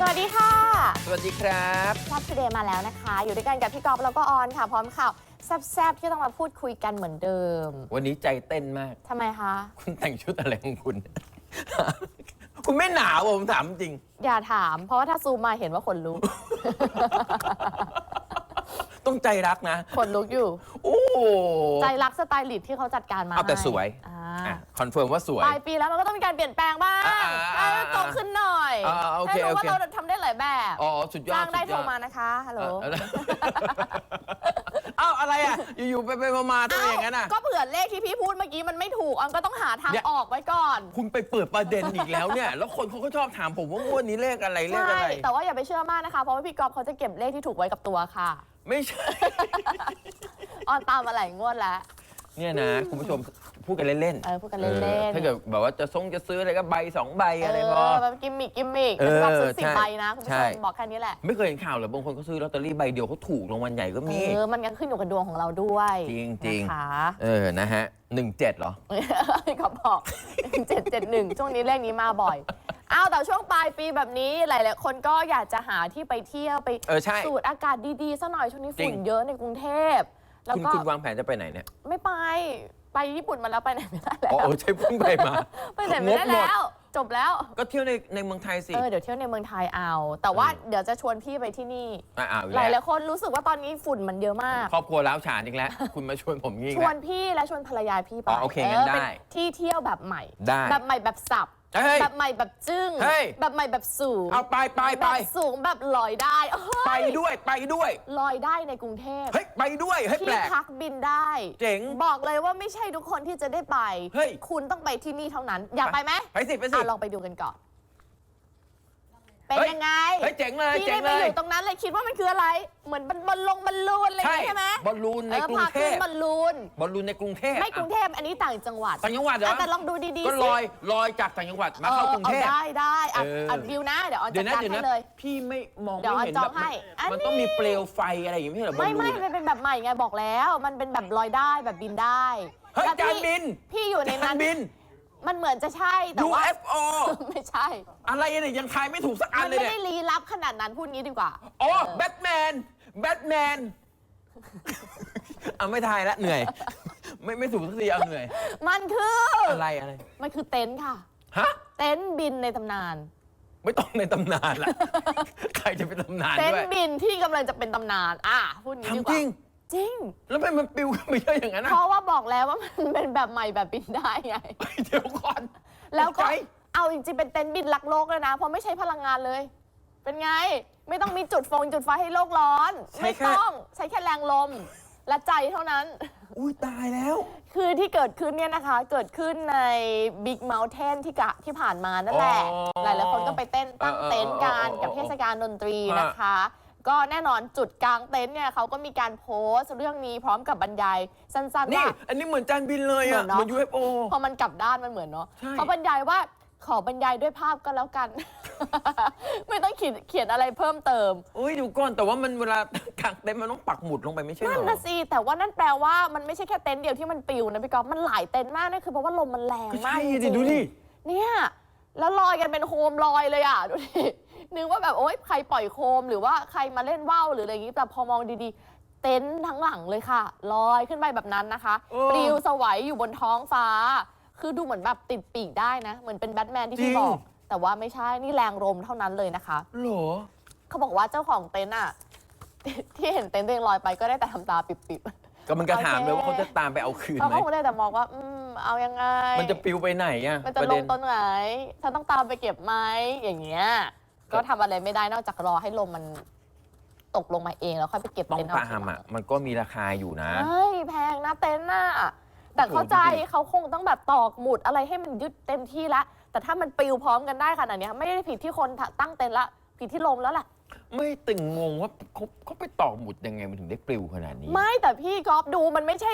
สวัสดีค่ะสวัสดีครับชอบ Today มาแล้วนะคะ อยู่ด้วยกันกับพี่กอฟแล้วก็ออนค่ะ พร้อมข่าวแซ่บๆที่ต้องมาพูดคุยกันเหมือนเดิมวันนี้ใจเต้นมาก ทำไมคะ คุณแต่งชุดอะไรของคุณ คุณไม่หนาวเหรอผมถามจริง อย่าถาม เพราะว่าถ้าซูมมาเห็นว่าขนลุก ต้องใจรักนะ ขนลุกอยู่ โอ้โหใจรักสไตลิสต์ที่เขาจัดการมาเอาแต่ให้สวยอ่าอะคอนเฟิร์มว่าสวย ปลายปีแล้วมันก็ต้องมีการเปลี่ยนแปลงบ้างอ่าอ่าให้โตขึ้นหน่อยอ่าโอเคให้รู้ว่าโอเค เราทำได้หลายแบบอ๋อ สุดยอดจ้างได้สุโทรยอมานะคะฮัลโหล เออเอ้าอะไรอะ อยู่ๆไปไปๆมาๆตัวอย่างนั้นอะ ก็เผื่อเลขที่พี่พูดเมื่อกี้มันไม่ถูกออนก็ต้องหาทางเนี่ย ออกไว้ก่อนคุณไปเปิดประเด็นอีกแล้วเนี่ย แล้วคนเขาก็ชอบถามผมว่างวดนี้เลขอะไรเลขใช่อะไร แต่ว่าอย่าไปเชื่อมากนะคะ เพราะว่าพี่กอฟเขาจะเก็บเลขที่ถูกไว้กับตัวค่ะ ไม่ใช่ ออนตามมาหลายงวดแล้ว เนี่ยนะ คุณผู้ชมพูดกันเล่นๆเออพูดกันเล่นๆ ออถ้าเกิดแบบว่าจะส่งจะซื้ออะไรก็ใบสองใบอะไรพอ เแบบกิมมิกกิมมิกเออเป็นแบบซื้อสิบใช่ใบนะคุณผู้ใช่ ชมบอกแค่นี้แหละ ไม่เคยเห็นข่าวเหรอบางคนเขาซื้อลอตเตอรี่ใบเดียวเขาถูกรางวัลใหญ่ก็มี เออ มันก็ขึ้นอยู่กับดวงของเราด้วยจริงๆ นะคะเออนะฮะหนึ่งเจ็ดเหรอเขาบอกเจ็ดเจ็ดหนึ่งช่วงนี้เลขนี้มาบ่อย อ้าวแต่ช่วงปลายปีแบบนี้หลาย ๆ คนก็อยากจะหาที่ไปเที่ยวไปเออใช่สูดอากาศดีๆซะหน่อยช่วงนี้จริฝุ่งนเยอะในกรุงเทพแล้วคุณก็คุณวางแผนจะไปไหนเนี่ย ไม่ไปไปญี่ปุ่นมาแล้วไปไหนไม่ได้แล้วอ๋อเออใช่เพิ่งไปมา ไปไหนไม่ได้งบหมด แล้ว จบแล้วก็เที่ยวในในเมืองไทยสิ เออเดี๋ยวเที่ยวในเมืองไทยเอา แต่ว่าเออเดี๋ยวจะชวนพี่ไปที่นี่ อ่าอ่าหลายหลายๆคนรู้สึกว่าตอนนี้ฝุ่นมันเยอะมาก ครอบครัวล้าวฉานอีกแล้ว คุณมาชวนผมงี้อีชกวแล้ว นพี่และชวนภรรยาพี่ไปอ๋อโอเคงั้นได้เป็นที่เที่ยวแบบใหม่ ได้ แบบใหม่แบบสับ เฮ้ย แบบใหม่แบบจึ้ง เฮ้ย แบบใหม่แบบสูงเอาไปไปแบไปบสูงแบบลอยได้เฮ้ยไปด้วยไปด้วย ลอยได้ในกรุงเทพเฮ้ย ไปด้วยเฮ้ยแปลที่ก พักบินได้เจ๋งบอกเลยว่าไม่ใช่ทุกคนที่จะได้ไป เฮ้ยคุณต้องไปที่นี่เท่านั้น อยากไปไหมไปสิไปสิ อะลองไปดูกันก่อน เป็นเฮ้ยยังไงเฮ้ยเจ๋งเลยพี่เจ๋ได้งไปเลอย ยู่ตรงนั้นเลยคิดว่ามันคืออะไร เหมือนบอลบอลลงบอลลูนอะไรอย่างใช่งี้ใช่ไหมบอลลูนในเออกรุพางเทขึ้นพบอลลูน บอลลูนในกรุงเทพไม่กรุงเทพอันนี้ต่างจังหวัดต่างจังหวัดเหรออะแต่ลองดูดีๆก็สิลอยลอยจากต่างจังหวัดมาเข้ากรุงเทพ ออได้ได้อะเอออ่อะดิวนะ เดี๋ยวออนเดี๋จัยดวนะการเดี๋ยวให้นะเลย พี่ไม่มองเดี๋ยวไม่เห็นจอแบงบให้อันมันต้องนี้มีเปลวไฟอะไรอย่างนี้ไม่ใช่เหรอบอลไม่ลูไม่นมันเป็นแบบใหม่ไงบอกแล้ว มันเป็นแบบลอยได้แบบบินได้เฮ้ยแล้วจานพี่บินพี่อยู่ในจานั้นนบิน มันเหมือนจะใช่แต่ว่า UFO ไม่ใช่ อะไรเนี่ยยังทายไม่ถูกสักอัมันนเลยไม่เนี่ยได้ลี้ลับขนาดนั้นพูดงี้ดีกว่า อ๋อแบทแมนแบทแมนเอาไม่ทายละเหนื่อย ไม่ไม่ถูกสักทีเอาเหนื่อย มันคือ อะไรอะไรมันคือเต็นท์ค่ะ ฮะ เต็นท์บินในตำนาน ไม่ต้องในตำนานละ ใครจะเป็นตำนานเต็นด้วยท์บินที่กำลังจะเป็นตำนาน อะพูดงี้ดีกทำจว่า ริง จริง แล้วทำไมมันปิวขึ้นไปเยอะอย่างนั้นเพนะราะว่าบอกแล้วว่ามันเป็นแบบใหม่แบบบินได้ไง เดี๋ยวก่อน แล้วก็ตใจ เอาจริงๆเป็นเต็นท์บินรักโลกเลยนะ เพราะไม่ใช้พลังงานเลย เป็นไง ไม่ต้องมีจุดฟงจุดไฟให้โลกร้อนไม่ต้องใช้แค่แรงลม และใจเท่านั้น อุ้ยตายแล้ว คือที่เกิดขึ้นเนี่ยนะคะ เกิดขึ้นใน Big Mountain ที่กะที่ผ่านมานั่นแหละ อ๋อหลายๆคนก็ไปเต้นตั้งเออเออเต็นท์กันเออเออกับเทศกาลดนตรีฮะนะคะ ก็แน่นอนจุดกลางเต็นท์เนี่ยเขาก็มีการโพสต์เรื่องนี้พร้อมกับบรรยายสั้นๆนี่ ว่า อันนี้เหมือนจานบินเลยเหมือะอนเนอะเหมือน UFO พอมันกลับด้านมันเหมือนเนาะใช่ เขาบรรยายว่าขอบรรยายด้วยภาพก็แล้วกัน ไม่ต้องเขียนเขียนอะไรเพิ่มเติมอุ้ยดูก่อนแต่ว่ามันเวลากางเต็นท์มันต้องปักหมุดลงไปไม่ใช่เหรนั่นอ นะสิแต่ว่านั่นแปลว่ามันไม่ใช่แค่เต็นท์เดียวที่มันปลิวนะพี่กอฟมันหลายเต็นท์มากนั่นคือเพราะว่าลมมันแรงก็มาใช่กจดิริงๆดูดิ เนี่ย แล้วลอยกันเป็นโคมลอยเลยอะ ดูดิ นึกว่าแบบโอ๊ยใครปล่อยโคม หรือว่าใครมาเล่นว่าวหรืออะไรอย่างนี้แต่พอมองดีๆ เต็นท์ทั้งหลังเลยค่ะลอยขึ้นไปแบบนั้นนะคะโอ้ปลิวสวัยอยู่บนท้องฟ้า คือดูเหมือนแบบติดปีกได้นะ เหมือนเป็นแบทแมนที่พี่บอก แต่ว่าไม่ใช่นี่แรงลมเท่านั้นเลยนะคะ เหรอ เขาบอกว่าเจ้าของเต็นท์อะ ที่เห็นเต็นท์ตัวเองลอยไปก็ได้แต่ทำตาปิบๆ ก็มันกระถามเลยโอเคว่าเขาจะตามไปเอาคืนเขาไหม ก็คงได้แต่มองว่า อืม เอายังไง มันจะปลิวไปไหนอะมันจะประลเด็งตอนไหน ฉันต้องตามไปเก็บไหมอย่างเงี้ย ก็ทำอะไรไม่ได้นอกจากรอให้ลมมันตกลงมาเองแล้วค่อยไปเก็บต้องเต็นท์เอาตามอะมันก็มีราคาอยู่นะ ใช่แพงนะเต็นท์น่ะแต่เข้าใจโอ้โหดูดิ เขาคงต้องแบบตอกหมุดอะไรให้มันยึดเต็มที่ละ แต่ถ้ามันปลิวพร้อมกันได้ขนาดเนี้ยไม่ได้ผิดที่คนตั้งเต็นท์ละผิดที่ลมแล้วแหละไม่ตึงงงว่าเขาเขาไปต่อหมุดยังไงมันถึงได้ปลิวขนาดนี้ ไม่แต่พี่กอฟดูมันไม่ใช่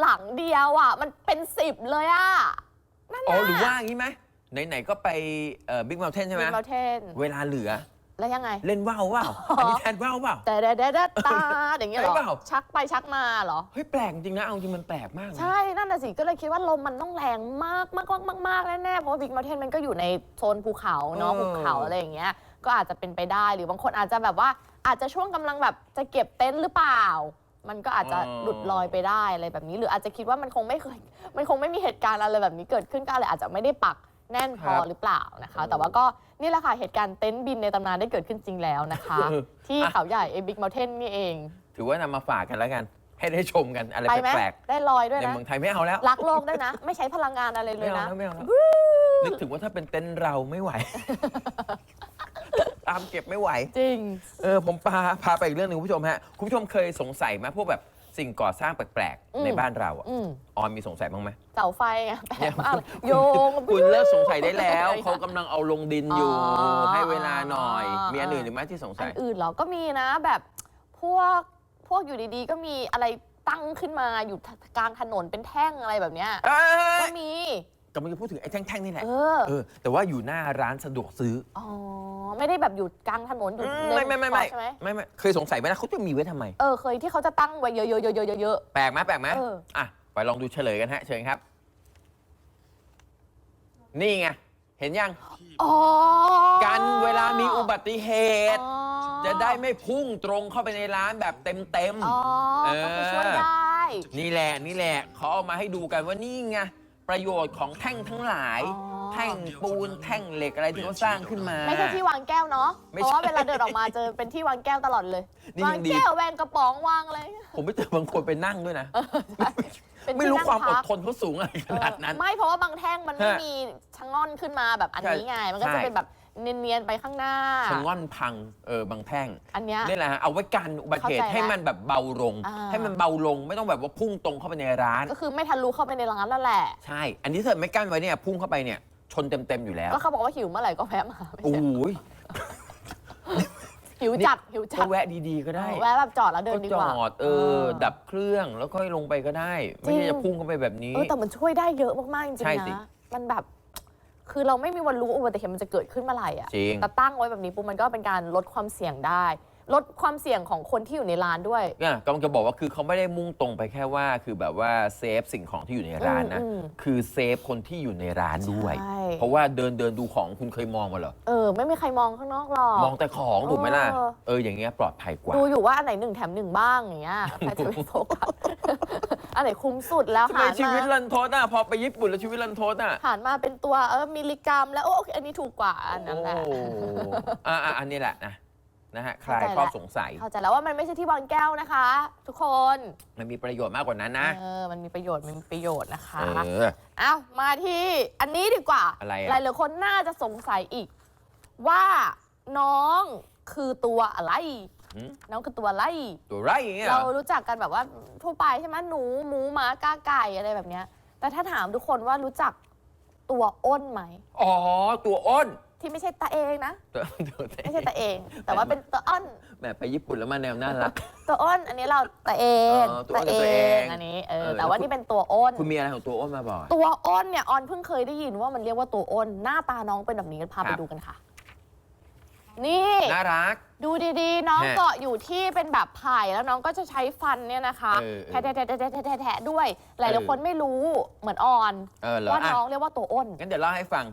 หลังเดียวอะ มันเป็นสิบเลยอะนั่นอ๋อน่ะหรือว่างี้ไหม ไหนๆก็ไปบิ๊กเมลเทนใช่ไหมบิ๊กเมลเทนเวลาเหลือ แล้วยังไง เล่นว่าวเปล่าอันนี้แทนว่าวเปล่า แต่เด็ดตาอย่างเงี้ยเหรอใช่เปล่าชักไปชักมาเหรอ เฮ้ยแปลกจริงนะเอาจริงมันแปลกมากนะใช่ นั่นน่ะสิ ก็เลยคิดว่าลมมันต้องแรงมากมากมากมากมากแน่ๆ เพราะว่าบิ๊กมาเทนมันก็อยู่ในโซนภูเขาเนาะเออภูเขาอะไรอย่างเงี้ย ก็อาจจะเป็นไปได้หรือบางคนอาจจะแบบว่าอาจจะช่วงกำลังแบบจะเก็บเต็นท์หรือเปล่า มันก็อาจจะอ๋อหลุดลอยไปได้อะไรแบบนี้ หรืออาจจะคิดว่ามันคงไม่เคย มันคงไม่มีเหตุการณ์อะไรแบบนี้เกิดขึ้นก็เลยอาจจะไม่ได้ปัก แน่นพอหรือเปล่านะคะ แต่ว่าก็นี่แหละค่ะเหตุการณ์เต็นท์บินในตำนานได้เกิดขึ้นจริงแล้วนะคะเออที่เขาใหญ่เอบิกเมลเทนนี่เอง ถือว่านำมาฝากกันแล้วกัน ให้ได้ชมกันอะไรไปไหมแปลกได้ลอยๆ ด้วยในนะเมืองไทยไม่เอาแล้วรักโลกด้วยนะ ไม่ใช้พลังงานอะไรเลไม่ยเอานะ แล้วไม่เอาแล้วนึกถึงว่าถ้าเป็นเต็นท์เราไม่ไหว ตามเก็บไม่ไหว จริง เออผมพาพาไปอีกเรื่องหนึ่งคุณผู้ชมฮะ คุณผู้ชมเคยสงสัยไหมพวกแบบ สิ่งก่อสร้างแปลกอืม ๆในบ้านเราอะอืมออนมีสงสัยบ้างไหม เสาไฟไงแปลกมากเลยโยง คุณเลิกสงสัยได้แล้ว เขากำลังเอาลงดินอยู่ อ๋อให้เวลาหน่อย อ๋อ มีอันอื่นหรือไม่ที่สงสัอัย นอื่นเหรอก็มีนะแบบพวกพวกอยู่ดีๆ ก็มีอะไรตั้งขึ้นมาอยู่กลางถนนเป็นแท่งอะไรแบบเนี้ย เอ้ก็ยมี กำลังจะพูดถึงไอ้แท่งๆนี่แหละเออ เออแต่ว่าอยู่หน้าร้านสะดวกซื้ออ๋อ ไม่ได้แบบอยู่กลางถนนอยู่อืมเลไม่นไม่ไม่ไม่ใช่ไหมไม่ไม่เคยสงสัยไหมนะเขาจะมีไว้ทำไม เออเคยที่เขาจะตั้งไว้เยอะๆๆๆๆ แปลกไหมแปลกไหมเออ อะ ไปลองดูเฉลยกันฮะ เชิญครับ นี่ไง เห็นยัง ๆอ๋อกันเวลามีอุบัติเหตุ อ๋อจะได้ไม่พุ่งตรงเข้าไปในร้านแบบเต็มเต็มๆอ๋อเออก็คือช่วยได้ นี่แหละนี่แหละเขาเอามาให้ดูกันว่านี่ไง ประโยชน์ของแท่งทั้งหลาย อ๋อ แท่งปูนแท่งเหล็กอะไรที่เขาสร้างขึ้นมา ไม่ใช่ที่วางแก้วเนาะ ไม่เพใช่ราะว่าเวลาเดินออกมาเจอเป็นที่วางแก้วตลอดเลย นี่วางยังดี แก้วแวงกระป๋องวางอะไร ผมไม่เจอบางคนไปนั่งด้วยนะ เป็นไม่ที่รู้นั่งความอพัดกทนเขาสูงอะไรขนาดนั้น เออไม่เพราะว่าบางแท่งมันไม่ฮะมีชะง่อนขึ้นมาแบบอันนี้ไง มันก็ใช่ จะเป็นแบบ เนียนๆไปข้างหน้า ชะง่อนพังเออบางแท่งอันเนี้ย นี่แหละฮะเอาไว้กันอุบัติเหตุเข้าใจละให้มันแบบเบาลง อ่า ให้มันเบาลงไม่ต้องแบบว่าพุ่งตรงเข้าไปในร้าน ก็คือไม่ทะลุเข้าไปในร้านแล้วแหละ ใช่ อันนี้ถ้าไม่กั้นไว้เนี่ยพุ่งเข้าไปเนี่ยชนเต็มๆอยู่แล้วก็เขาบอกว่าหิวเมื่อไหร่ก็แวะมาไม่โอ้ใช่โหหิวจัดหิวจัก็ดแวะดีๆก็ได้แวะแบบจอดแล้วเดิก็นดีจกว่า อดเออ ดับเครื่องแล้วค่อยลงไปก็ได้ ไม่ใช่จะพุ่งเข้าไปแบบนี้ เออแต่มันช่วยได้เยอะมาก ๆ จริง ใช่ๆ สิ นะ มันแบบ คือเราไม่มีวันรู้ว่าอุบัติเหตุมันจะเกิดขึ้นเมื่อไหร่อะจริง แต่ตั้งไว้แบบนี้ปุ๊บมันก็เป็นการลดความเสี่ยงได้ ลดความเสี่ยงของคนที่อยู่ในร้านด้วย เนี่ยกำลังจะบอกว่าคือเขาไม่ได้มุ่งตรงไปแค่ว่า คือแบบว่าเซฟสิ่งของที่อยู่ในร้านนะ อืมคือเซฟคนที่อยู่ในร้านด้วย ใช่ เพราะว่าเดินเดินดูของคุณเคยมองมาเหรอ เออ ไม่มีใครมองข้างนอกหรอก มองแต่ของถูกไหมล่ะ เออ เอออย่างเงี้ยปลอดภัยกว่า ดูอยู่ว่าอันไหนหนึ่งแถมหนึ่งบ้างอย่างเงี้ยใครจะไปโฟกัส อันไหนคุ้มสุดแล้วทำไมหารชีวิตมารันทดอะพอไปญี่ปุ่นแล้วชีวิตรันทดอะหารมาเป็นตัวเออมิลลิกรัม แล้วโอ้โอเคอันนี้ถูกกว่าอันนั้นแหละ โอ้อะอะอันนี้แหละนะนะฮะคลายเข้าใจข้อแล้วสงสัยเข้าใจแล้วว่ามันไม่ใช่ที่วางแก้วนะคะ ทุกคนมันมีประโยชน์มากกว่านั้นนะเออมันมีประโยชน์มันมีประโยชน์นะคะ เออ เอ้ามาที่อันนี้ดีกว่าอะไรอะ หลายๆคนน่าจะสงสัยอีก ว่าน้องคือตัวอะไร หืมน้องคือตัวอะไรตัวไรอย่างเงี้ยเหรเราอรู้จักกันแบบว่าทั่วไปใช่ไหมหนูหมูหมากาไก่อะไรแบบเนี้ย แต่ถ้าถามทุกคนว่ารู้จักตัวอ้นไหม อ๋อ ตัวอ้นที่ไม่ใช่ตาเองนะ ตัวตัวไม่ใช่ตาเอง แต่ว่าเป็นตัวอ้นแบบไปญี่ปุ่นแล้วมาแนวน่ารัก ตัวอ้น อันนี้เราตาเองอ๋อตัวอ้นกับตัวเองอันนี้เออเออ แต่ว่าแล้วคุณนี่เป็นตัวอ้น คุณมีอะไรของตัวอ้นมาบอก ตัวอ้นเนี่ยออนเพิ่งเคยได้ยินว่ามันเรียกว่าตัวอ้น หน้าตาน้องเป็นแบบนี้พาไปครับ ดูกันค่ะ นี่ น่ารัก ดูดีๆ น้องฮะเกาะอยู่ที่เป็นแบบไผ่แล้วน้องก็จะใช้ฟันเนี่ยนะคะเออเออแทะแทะแทะแทะแทะแทะแทะด้วย หลายเออๆคนไม่รู้เหมือนออนเออเหรอว่าอะ น้องเรียกว่าตัวอ้น งั้นเดี๋ยวเล่าให้ฟัง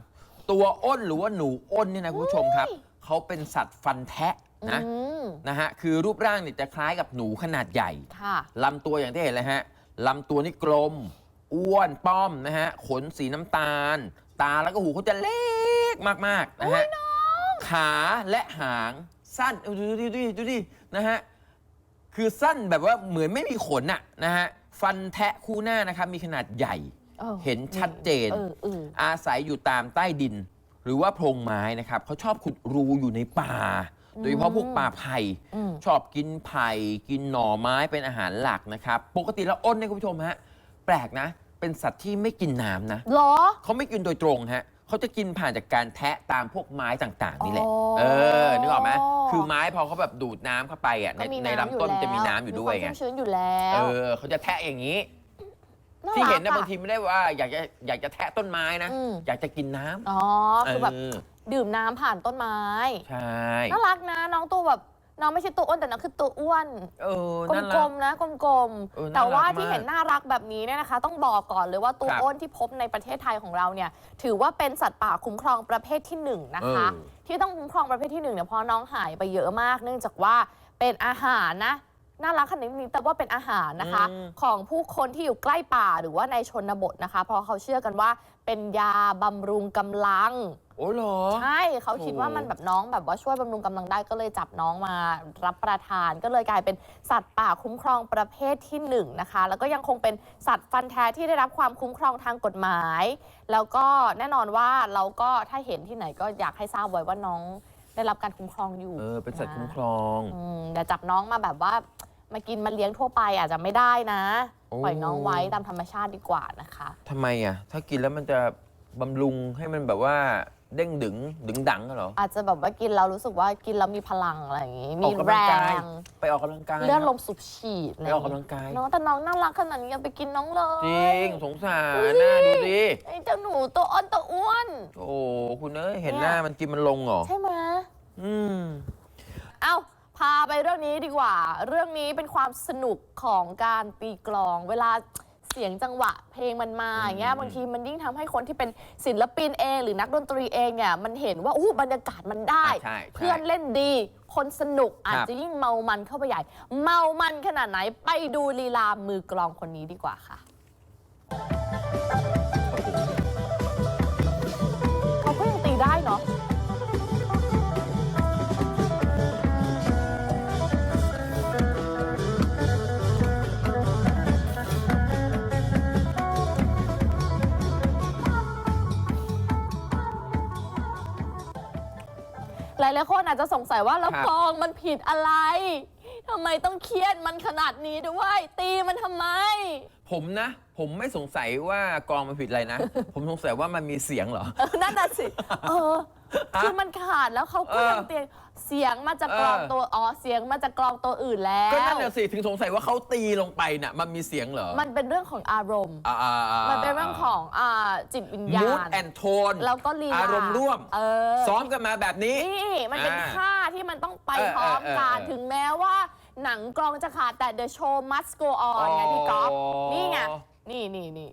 ตัวอ้นหรือว่าหนูอ้นเนี่ยนะคุณผู้ชมครับอุ้ยเขาเป็นสัตว์ฟันแทะนะอืมนะฮะคือรูปร่างเนี่ยจะคล้ายกับหนูขนาดใหญ่ ค่ะ ลำตัวอย่างที่เห็นเลยฮะ ลำตัวนี่กลม อ้วนป้อมนะฮะ ขนสีน้ำตาล ตาแล้วก็หูเขาจะเล็กมาก ๆ นะฮะ ขาและหางสั้นเอาดูดิดูดิดูดินะฮะคือสั้นแบบว่าเหมือนไม่มีขนอะนะฮะฟันแทะคู่หน้านะครับมีขนาดใหญ่ออเห็นชัดเจน เออเอออาศัยอยู่ตามใต้ดิน หรือว่าโพรงไม้นะครับเขาชอบขุดรูอยู่ในป่า โดยเฉพาะพวกป่าไผ่ อืม ชอบกินไผ่กินหน่อไม้เป็นอาหารหลักนะครับ ปกติแล้วอ้นเนี่ยคุณผู้ชมฮะ แปลกนะ เป็นสัตว์ที่ไม่กินน้ำนะเหรอ เขาไม่กินโดยตรงฮะ เขาจะกินผ่านจากการแทะตามพวกไม้ต่าง ๆ นี่แหละ อ๋อเออ นึกออกไหมคือไม้พอเขาแบบดูดน้ำเข้าไปอะในก็มีในน้ำอยู่ลำต้นแล้วจะมีน้ำอยู่ด้วยมีไงความชุ่มชื้นอยู่แล้วเออเขาจะแทะอย่างนี้าที่เห็นนะรักอะบางทีไม่ได้ว่าอยากจะอยากจะแทะต้นไม้นะ อืมอยากจะกินน้ำอ๋อ คือแบบเออดื่มน้ำผ่านต้นไม้ ใช่ น่ารักนะ น้องตัวแบบ น้องไม่ใช่ตัวอ้วนแต่น้องคือตัวอ้วน เออกน่าลรัก มๆนะกลมเออๆน่ารักแต่ว่าที่มากเห็นน่ารักแบบนี้เนี่ยนะคะ ต้องบอกก่อนเลยว่าตัวครับอ้นที่พบในประเทศไทยของเราเนี่ยถือว่าเป็นสัตว์ป่าคุ้มครองประเภทที่หนึ่งนะคะ เออ ที่ต้องคุ้มครองประเภทที่หนึ่งเนี่ยเพราะน้องหายไปเยอะมาก เนื่องจากว่าเป็นอาหารนะน่ารักขนาดนี้แต่ว่าเป็นอาหารนะคะ อืม ของผู้คนที่อยู่ใกล้ป่าหรือว่าในชนบทนะคะ เพราะเขาเชื่อกันว่าเป็นยาบำรุงกำลัง โอ้เหรอ ใช่เขาคิดว่าโอ้มันแบบน้องแบบว่าช่วยบำรุงกำลังได้ก็เลยจับน้องมารับประทาน ก็เลยกลายเป็นสัตว์ป่าคุ้มครองประเภทที่หนึ่งนะคะ แล้วก็ยังคงเป็นสัตว์ฟันแท้ที่ได้รับความคุ้มครองทางกฎหมาย แล้วก็แน่นอนว่าเราก็ถ้าเห็นที่ไหนก็อยากให้ทราบไว้ว่าน้องได้รับการคุ้มครองอยู่เออ เป็นสัตว์คุ้มครองอืมอย่าจับน้องมาแบบว่ามากินมาเลี้ยงทั่วไปอาจจะไม่ได้นะโอ้ปล่อยน้องไว้ตามธรรมชาติดีกว่านะคะ ทำไมอะ ถ้ากินแล้วมันจะบำรุงให้มันแบบว่า เด้งดึงดึงดังอะเหรออาจจะแบบว่ากินแล้วรู้สึกว่ากินแล้วมีพลังอะไรอย่างงี้อมีอกกำแรลังกายง ไปออกกำลังกายเลือดคลรับมสูบฉีดะไปไรออกกำลังกาย น้องแต่น้องน่ารักขนาดนี้อย่าไปกินน้องเลย จริงสงสารน่าดูดิไอ้เจ้าหนูตัวอ้อนตัวอ้วน โอ้คุณเอ้ยเห็นเนี่ยหน้ามันกินมันลงเหรอใช่ไหมอืม เอ้า พาไปเรื่องนี้ดีกว่า เรื่องนี้เป็นความสนุกของการตีกลอง เวลาเสียงจังหวะเพลงมันมาอย่างเงี้ยอืมบางทีมันยิ่งทำให้คนที่เป็นศิลปินเอง หรือนักดนตรีเองเนี่ยมันเห็นว่าอู้บรรยากาศมันได้ อะใช่ใช่ เพื่อนเล่นดี คนสนุกอาจครับจะยิ่งเมามันเข้าไปใหญ่ เมามันขนาดไหนไปดูลีลามือกลองคนนี้ดีกว่าค่ะ ลายๆคนอาจจะสงสัยว่าแล้วครับกลองมันผิดอะไรทำไมต้องเครียดมันขนาดนี้ด้วย ตีมันทำไม ผมนะ ผมไม่สงสัยว่ากองมันผิดอะไรนะ ผมสงสัยว่ามันมีเสียงเหรอ เออนั่นน่ะสิ เออ คือมันขาดแล้วเขาก็เออยังเตียง เสียงมาจากกลองเออตัวอ๋อเสียงมาจากกลองตัวอื่นแล้ว ก็นั่นน่ะสิถึงสงสัยว่าเขาตีลงไปน่ะมันมีเสียงเหรอ มันเป็นเรื่องของอารมณ์ อ่าอ่าอ่ามันเป็นเรื่องของอ่าจิตวิญญามูดณแอนโทนแล้วก็ลีลาอารมณ์ร่วม เออ ซ้อมกันมาแบบนี้ นี่มันเป็นอ่าท่าที่มันต้องไปเออพร้อมกันเออเออถึงแม้ว่าหนังกลองจะขาดแต่ the show must go on ไงพี่ก๊อฟอ๋อ นี่ไงนี่นี่นี่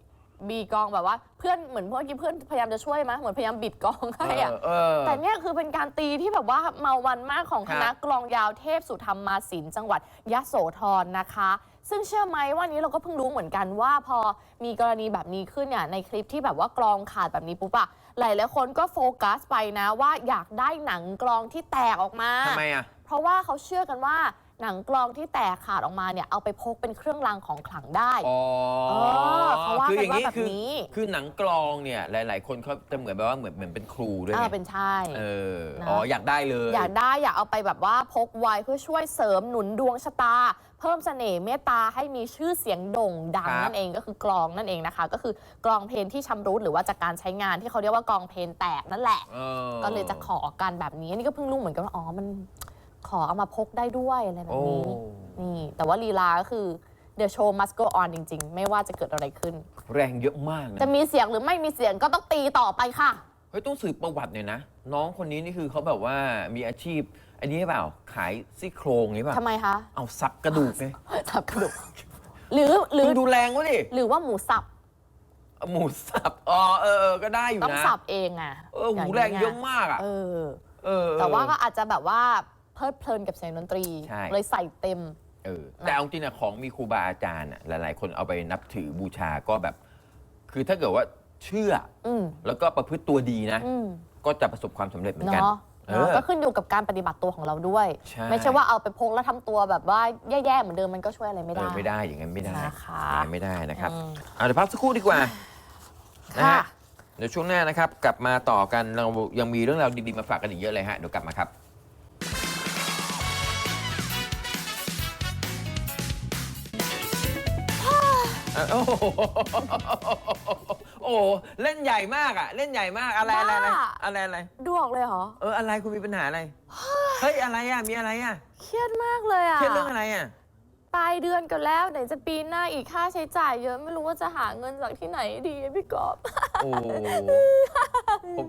บีกลองแบบว่าเพื่อนเหมือนเมื่อกี้เพื่อนพยายามจะช่วยมั้ยเหมือนพยายามบิดกลองให้อะเออเออ แต่เนี่ยคือเป็นการตีที่แบบว่าเมาวันมากของคครับณะกลองยาวเทพสุธรรมมาศิลป์จังหวัดยะโสธรนะคะ ซึ่งเชื่อไหมว่านี้เราก็เพิ่งรู้เหมือนกันว่าพอมีกรณีแบบนี้ขึ้นเนี่ยในคลิปที่แบบว่ากลองขาดแบบนี้ปุ๊บอะหลายหลายๆคนก็โฟกัสไปนะว่าอยากได้หนังกลองที่แตกออกมา ทำไมอะ เพราะว่าเขาเชื่อกันว่า หนังกลองที่แตกขาดออกมาเนี่ยเอาไปพกเป็นเครื่องรางของขลังได้ อ๋อเออเขาว่าคือกัอนย่างว่านี้แบบคือนี้คือหนังกลองเนี่ยหลาย ๆ คนเขาจะเหมือนแบบว่าเหมือนเหมือนเป็นครูด้วยอ่าไงเป็นใช่ เออนะอ๋ออยากได้เลย อยากได้อยากเอาไปแบบว่าพกไว้เพื่อช่วยเสริมหนุนดวงชะตา เพิ่มเสน่ห์เมตตาให้มีชื่อเสียงโด่งดังครับ นั่นเองก็คือกลองนั่นเองนะคะ ก็คือกลองเพลงที่ชำรุดหรือว่าจากการใช้งานที่เขาเรียกว่ากลองเพลงแตกนั่นแหละ เออ ก็เลยจะขอกันแบบนี้อันนี่ก็เพิ่งรู้เหมือนกันว่าอ๋อมัน ขอเอามาพกได้ด้วยอะไรแบบโอ้นี้ นี่ แต่ว่าลีลาก็คือ the show must go on จริง ๆ ไม่ว่าจะเกิดอะไรขึ้น แรงเยอะมากนะจะมีเสียงหรือไม่มีเสียงก็ต้องตีต่อไปค่ะ เฮ้ยต้องสืบประวัติหน่อยนะ น้องคนนี้นี่คือเขาแบบว่ามีอาชีพ อันนี้หรือเปล่าขายซี่โครงนี้เปล่าทำไมคะ เอาสับกระดูกไงสับกระดูก หรือหรือมึงดูแรงวะดิหรือว่าหมูสับเอาหมูสับอ๋อเออเออก็ได้อยู่ต้องนะสับเองอะเออหูแรงเยอะมากอะเออ เออ แต่ว่าก็อาจจะแบบว่า เพลิดเพลินกับเสียงดนตรี ใช่ เลยใส่เต็ม เออแต่เอาจริงนะของมีครูบาอาจารย์อะหลาย ๆ คนเอาไปนับถือบูชาก็แบบ คือถ้าเกิดว่าเชื่ออืมแล้วก็ประพฤติตัวดีนะ อืมก็จะประสบความสำเร็จเหมือนกัน เนาะเอเนาะอก็ขึ้นอยู่กับการปฏิบัติตัวของเราด้วย ใช่ ไม่ใช่ว่าเอาไปพกแล้วทำตัวแบบว่าแย่ๆเหมือนเดิมมันก็ช่วยอะไรไม่เอได้ อไม่ได้อย่างนั้นไม่ได้นะคะ อย่างนั้นไม่ได้นะครับอืม เอาเดี๋ยวพักสักครู่ดีกว่านะค่ะ ฮะเดี๋ยวช่วงหน้านะครับ กลับมาต่อกันเรายังมีเรื่องราวดี ๆ มาฝากกันอีกเยอะเลยฮะเดี๋ยวกลับมาครับ โอ้โหโอ้โหเล่นใหญ่มากอะ เล่นใหญ่มากอะไรอะไรอะไรบ้า อะไรอะไร ดูออกเลยเหรอ เอออะไรคุณมีปัญหาอะไร เฮ้ยอะไรอะมีอะไรอะเครียดมากเลยอะ เครียดเรื่องอะไรอะ ปลายเดือนก็แล้ว ไหนจะปีหน้าอีกค่าใช้จ่ายเยอะไม่รู้ว่าจะหาเงินจากที่ไหนดีอะพี่กอบ โอ้ผม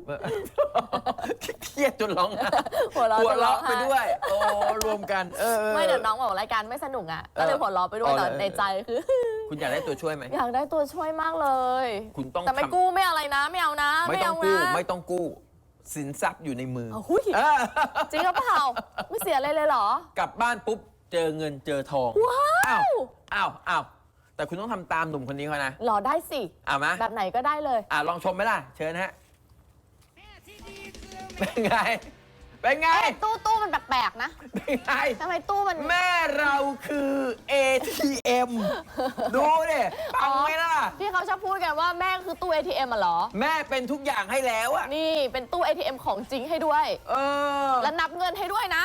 เครียดจนร้องไห้หัวเราะหัวจนร้อเราะงไปไห้ด้วย โอ้รวมกัน เออ ไม่เดี๋ยวน้องบอกรายการไม่สนุกอะ ก็เลยหัวเราะไปด้วยเออแต่เออในใจคือ คุณอยากได้ตัวช่วยไหม อยากได้ตัวช่วยมากเลย คุณต้องแต่ไม่ทำ กู้ไม่อะไรนะ ไม่เอานะไม่ต้องเากู้นะไม่ต้องกู้ สินทรัพย์อยู่ในมืออ้าวหุ้ยเออจริงหรือเปล่า ไม่เสียอะไรเลยเหรอ กลับบ้านปุ๊บ เจอเงินเจอทองว้าอ้าววอ้าวอ้าวแต่คุณต้องทำตามหนุ่มคนนี้เขานะหรอได้สิ เอามาแบบไหนก็ได้เลย อะลองชมไหมล่ะ เชิญฮะเป็นไง เป็นไง ตู้ตู้มันแปลกๆนะเป็นไง ทำไมตู้มัน แม่เราคือ ATM ดูดิปังไหมล่ะ ที่เขาชอบพูดกันว่าแม่คือตู้ ATM อะเหรอ แม่เป็นทุกอย่างให้แล้วอะนี่เป็นตู้ ATM ของจริงให้ด้วย เออ และนับเงินให้ด้วยนะ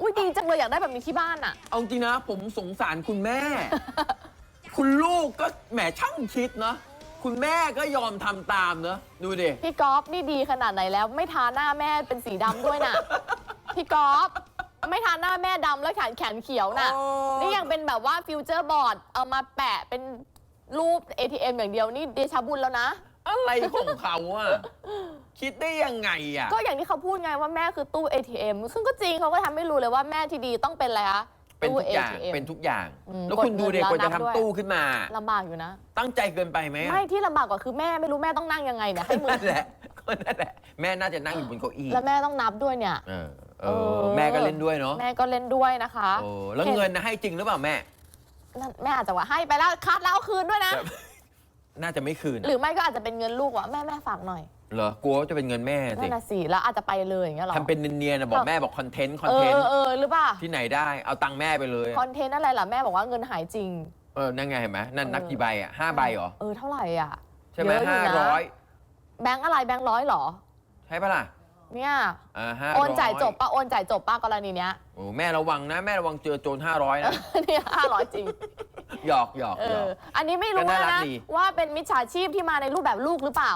อุ้ยดีจังเลยอยากได้แบบนี้ที่บ้านอะ เอาจริงนะ ผมสงสารคุณแม่ คุณลูกก็แหมช่างคิดเนาะ คุณแม่ก็ยอมทำตามเนาะดูดิ พี่ก๊อฟนี่ดีขนาดไหนแล้ว ไม่ทาหน้าแม่เป็นสีดำด้วยน่ะพี่ก๊อฟไม่ทาหน้าแม่ดำแล้วแขนแขนเขียวน่ะ โอ้ นี่ยังเป็นแบบว่าฟิวเจอร์บอร์ดเอามาแปะเป็นรูป ATM อย่างเดียวนี่เดชาบุญแล้วนะ อะไรของเขาอะคิดได้ยังไงอะก็อย่างที่เขาพูดไงว่าแม่คือตู้ ATM ซึ่งก็จริงเขาก็ทำให้รู้เลยว่าแม่ที่ดีต้องเป็นอะไรคะ เป็นตู้ทุกอย่าง ATM เป็นทุกอย่าง อืมแล้วคุณกดดูเด็กเงินกว่าจะแล้วนับด้วย ทำตู้ขึ้นมา ลำบากอยู่นะ ตั้งใจเกินไปไหมอะไม่ที่ลำบากกว่าคือแม่ไม่รู้แม่ต้องนั่งยังไงเนี่ยให้มือนั่นแหละก็นั่นแหละ แม่น่าจะนั่งอยู่บนเก้าอี้แล้วแม่ต้องนับด้วยเนี่ย เออเอเอออ แม่ก็เล่นด้วยเนาะแม่ก็เล่นด้วยนะคะโอ้แล้วเงินนะให้จริงหรือเปล่าแม่ นั่นแม่อาจจะว่าให้ไปแล้วคัดแล้วเอาคืนด้วยนะ น่าจะไม่คืนหรือไม่ก็อาจจะเป็นเงินลูกว่าแม่แม่ฝากหน่อย เหรอกลัวว่าจะเป็นเงินแม่สินั่นน่ะสิแล้วอาจจะไปเลยอย่างเงี้ยหรอทำเป็นเนียนๆนะบอกแม่บอกคอนเทนต์คอนเอเทอนเอต์อเออหรือเปล่าที่ไหนได้เอาตังค์แม่ไปเลยคอนเทนต์อะไรล่ะแม่บอกว่าเงินหายจริง เออนั่นไงเห็นไหมนั่นเออนับกี่ใบอะห้าใบเหรอเออเท่าไหร่อะใช่ไหมเยอะอยู่ห้านะร้อยแบงค์อะไรแบงค์ร้อยเหรอ ใช่ปะล่ะเนี่ยอ่าห้าโอนจ่ายจบปะโอนจ่ายจบปะกรณีเนี้ยโอ้แม่ระวังนะ แม่ระวังเจอโจรห้าร้อยนะ เนี่ยห้าร้อยจริง หยอกหยอกเอหยออก อันนี้ไม่รู้ก็น่ารักนะ ดี ว่าเป็นมิจฉาชีพที่มาในรูปแบบลูกหรือเปล่า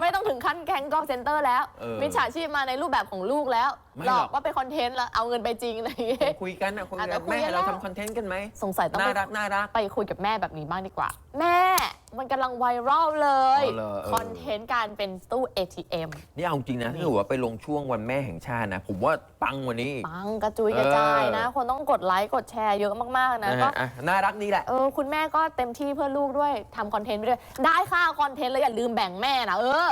ไม่ต้องถึงขั้นแก๊งกอล์ฟเซ็นเตอร์แล้ว เออมิจฉาชีพมาในรูปแบบของลูกแล้ว ไม่หลหรออก กว่าเป็นคอนเทนต์แล้วเอาเงินไปจริงอะไรอย่างเงี้ย คุยกันนะคุยอาจกัจะนคุยแม่กันเรานะทำคอนเทนต์กันไหมสงสัยต้องน่าไปรักน่ารัก ไปคุยกับแม่แบบนี้บ้างดีกว่า แม่ มันกำลังไวรัลเลย เอาเหรอเออ คอนเทนต์การเป็นตู้ ATM นี่เอาจริงนะถ้าเกิดว่าไปลงช่วงวันแม่แห่งชาตินะ ผมว่าปังกว่านี้อีก ปังกระจุยกระจายนะ เออ คนต้องกดไลค์กดแชร์เยอะมากๆนะนะก็ ฮะอะน่ารักดีแหละ เออคุณแม่ก็เต็มที่เพื่อลูกด้วยทำคอนเทนต์ไปด้วยได้ค่าคอนเทนต์แล้วอย่าลืมแบ่งแม่นะเออ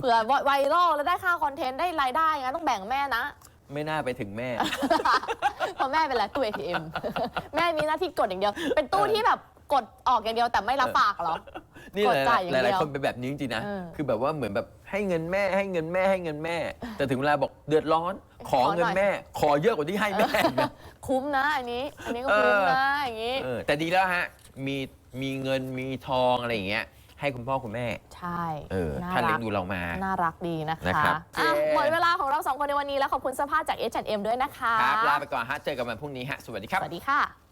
เผื่อไวรัลแล้วได้ค่าคอนเทนต์ได้รายได้งั้นต้องแบ่งแม่นะ ไม่น่าไปถึงแม่ เพราะแม่เป็นอะไรตู้ ATM แม่มีหน้าที่กดอย่างเดียว เป็นตู้ที่แบบ กดออกอย่างเดียวแต่ไม่รับฝากเหรอ นี่กหดลายจ่ายอย่างหลายเดียวๆคนเป็นแบบนี้จริงๆนะ เออคือแบบว่าเหมือนแบบให้เงินแม่ให้เงินแม่ให้เงินแม่ แต่ถึงเวลาบอกเดือดร้อน ขอขอหน่อย เงินแม่ ขอเยอะกว่าที่ให้แม่อีกนะ คุ้มนะอันนี้ อันนี้ก็คุ้มเออนะอย่างนี้ เออแต่ดีแล้วฮะ มีมีเงินมีทองอะไรอย่างเงี้ยให้คุณพ่อคุณแม่ ใช่เออน่าท่านเลี้รัยก งดูเรามา น่ารักดีนะนะคะครับ อะเย้หมดเวลาของเราสองคนในวันนี้แล้วขอบคุณเสื้อผ้าจาก H&M ด้วยนะคะ ครับ ลาไปก่อนฮะ เจอกันวันพรุ่งนี้ฮะ สวัสดีครับสวัสดีค่ะ